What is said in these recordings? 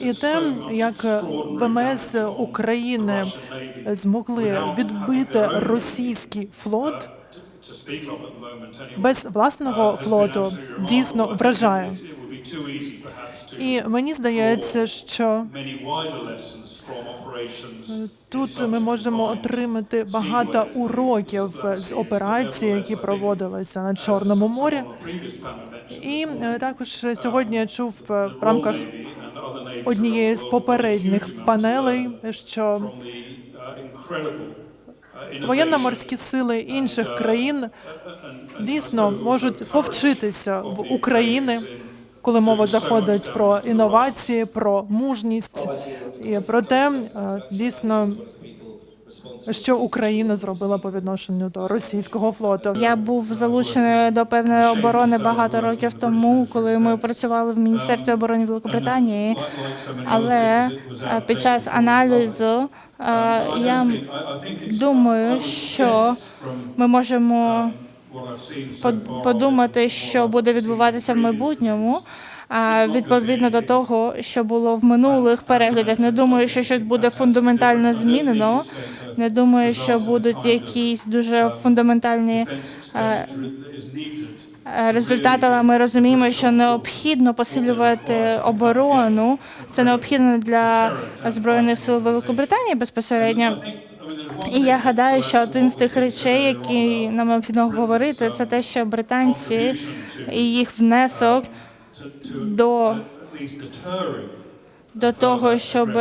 І те, як ВМС України змогли відбити російський флот без власного флоту, дійсно вражає. І мені здається, що тут ми можемо отримати багато уроків з операцій, які проводилися на Чорному морі. І е, також сьогодні я чув е, в рамках однієї з попередніх панелей, що воєнно-морські сили інших країн дійсно можуть повчитися в України, коли мова заходить про інновації, про мужність. І про те, е, дійсно, що Україна зробила по відношенню до російського флоту. Я був залучений до певної оборони багато років тому, коли ми працювали в міністерстві оборони Великобританії. Але е, під час аналізу е, я думаю, що ми можемо подумати, що буде відбуватися в майбутньому. Відповідно до того, що було в минулих переглядах, не думаю, що щось буде фундаментально змінено. Не думаю, що будуть якісь дуже фундаментальні е, результати, але ми розуміємо, що необхідно посилювати оборону. Це необхідно для збройних сил Великобританії безпосередньо. І я гадаю, що один з тих речей, які нам необхідно говорити, це те, що британці і їх внесок до, до того, щоб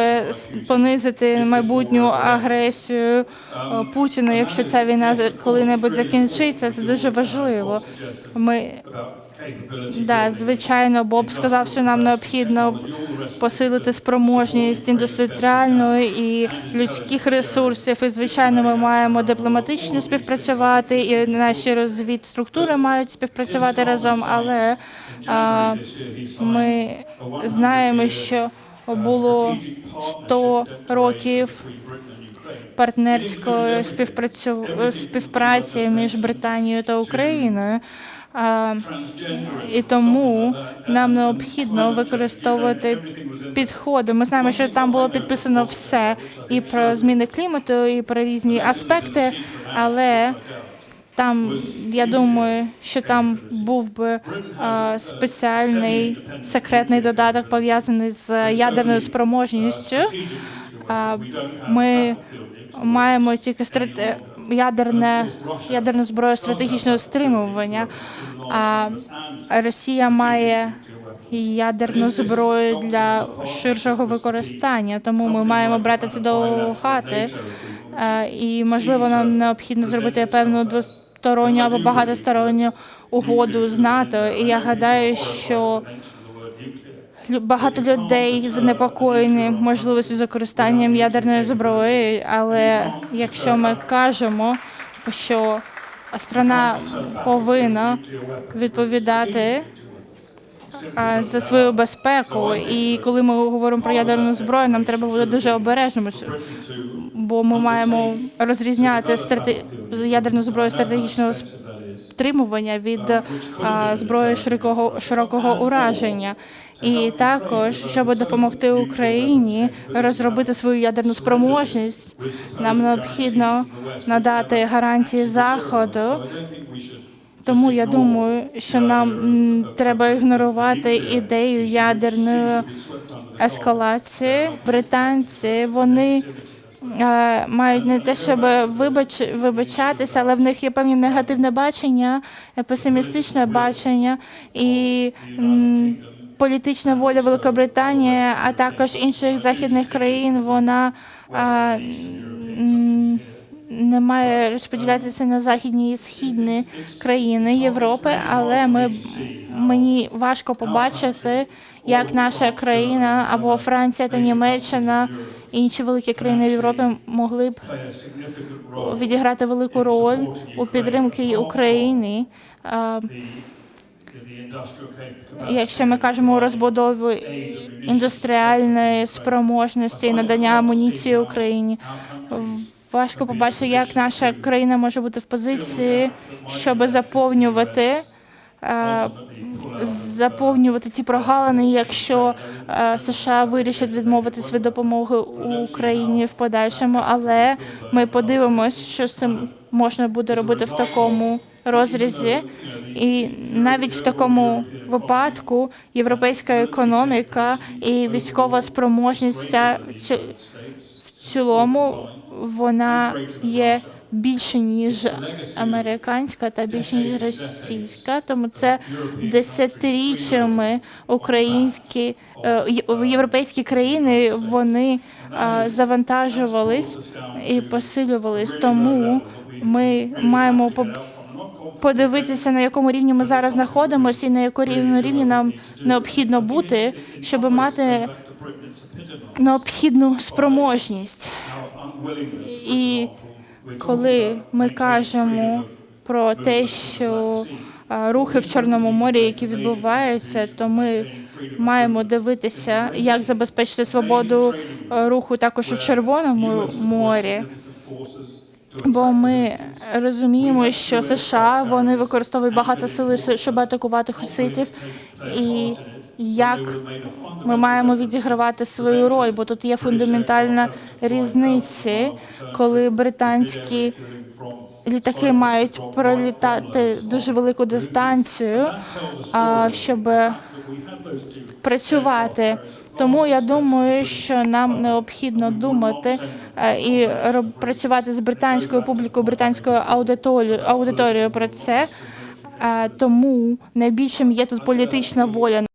понизити майбутню агресію е, Путіна, якщо ця війна коли-небудь закінчиться, це дуже важливо. Ми да, звичайно, Боб сказав, що нам необхідно посилити спроможність індустріальної і людських ресурсів. І звичайно, ми маємо дипломатично співпрацювати, і наші розвідструктури мають співпрацювати разом. Але ми знаємо, що було 100 років партнерської співпрацю... співпраці між Британією та Україною. А, і тому нам необхідно використовувати підходи. Ми знаємо, що там було підписано все і про зміни клімату, і про різні аспекти, але там я думаю, що там був би а, спеціальний секретний додаток пов'язаний з ядерною спроможністю. А, Ми маємо тільки страте... ядерне ядерну зброю стратегічного стримування. А Росія має ядерну зброю для ширшого використання, тому ми маємо брати це до хати. Е, І можливо, нам необхідно зробити певну двосторонню або багатосторонню угоду з НАТО. І я гадаю, що багато людей занепокоєні можливістю з використанням ядерної зброї. Але якщо ми кажемо, що страна повинна відповідати за свою безпеку, і коли ми говоримо про ядерну зброю, нам треба бути дуже обережними, бо ми маємо розрізняти страте... ядерну зброю стратегічного стримування від зброї широкого широкого ураження. І також, щоб допомогти Україні розробити свою ядерну спроможність, нам необхідно надати гарантії заходу. Тому я думаю, що нам треба ігнорувати ідею ядерної ескалації. Британці вони е, мають не те, щоб вибач, вибачатися, але в них є певні негативне бачення, е, песимістичне бачення і політична воля Великобританії, а також інших західних країн, вона е, м, не має розподілятися на західні і східні країни Європи, але ми мені важко побачити, як наша країна або Франція та Німеччина, інші великі країни в Європі могли б відіграти велику роль у підтримці України. Якщо ми кажемо у розбудові індустріальної спроможності і надання амуніції Україні, важко побачити, як наша країна може бути в позиції, щоб заповнювати е, заповнювати ті прогалини, якщо е, США вирішать відмовитись від допомоги Україні в подальшому, але ми подивимось, що цим можна буде робити в такому розрізі, і навіть в такому випадку європейська економіка і військова спроможність ці- в цілому вона є більше ніж американська та більше ніж російська, тому це десятиріччями українські е, європейські країни вони е, завантажувались і посилювались. Тому ми маємо по- подивитися, на якому рівні ми зараз знаходимося, і на якому рівні нам необхідно бути, щоб мати необхідну спроможність. І коли ми кажемо про те, що рухи в Чорному морі, які відбуваються, то ми маємо дивитися, як забезпечити свободу руху також у Червоному морі. Бо ми розуміємо, що США вони використовують багато сили, щоб атакувати хуситів, і як ми маємо відігравати свою роль, бо тут є фундаментальна різниця, коли британські літаки мають пролітати дуже велику дистанцію, щоб працювати. Тому я думаю, що нам необхідно думати е, і працювати з британською публікою, британською аудиторією про це. Е, Тому найбільшим є тут політична воля